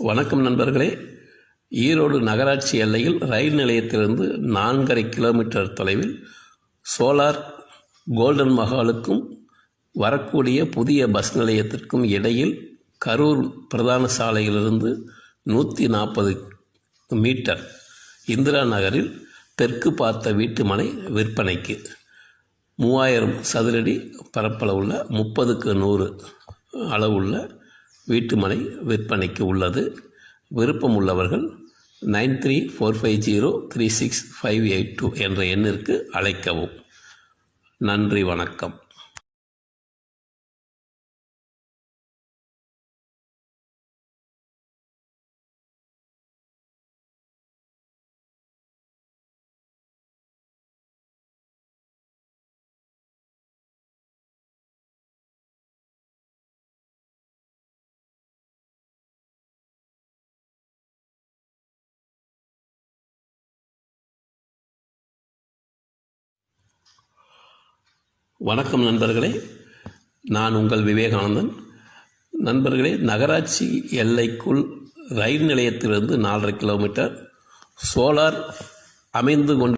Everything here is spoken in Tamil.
வணக்கம் நண்பர்களே. ஈரோடு நகராட்சி எல்லையில் ரயில் நிலையத்திலிருந்து நான்கரை கிலோமீட்டர் தொலைவில் சோலார் கோல்டன் மஹாலுக்கும் வரக்கூடிய புதிய பஸ் நிலையத்திற்கும் இடையில் கரூர் பிரதான சாலையிலிருந்து நூற்றி நாற்பது மீட்டர் இந்திரா நகரில் தெற்கு பார்த்த வீட்டுமனை விற்பனைக்கு மூவாயிரம் சதுரடி பரப்பளவுள்ள முப்பதுக்கு நூறு அளவுள்ள வீட்டுமனை விற்பனைக்கு உள்ளது. விருப்பம் உள்ளவர்கள் nine three four five zero three six five eight two என்ற எண்ணிற்கு அழைக்கவும். நன்றி வணக்கம். வணக்கம் நண்பர்களே. நான் உங்கள் விவேகானந்தன். நண்பர்களே நகராட்சி எல்லைக்குள் ரயில் நிலையத்திலிருந்து நாலரை கிலோமீட்டர் சோலார் அமைந்து கொண்டு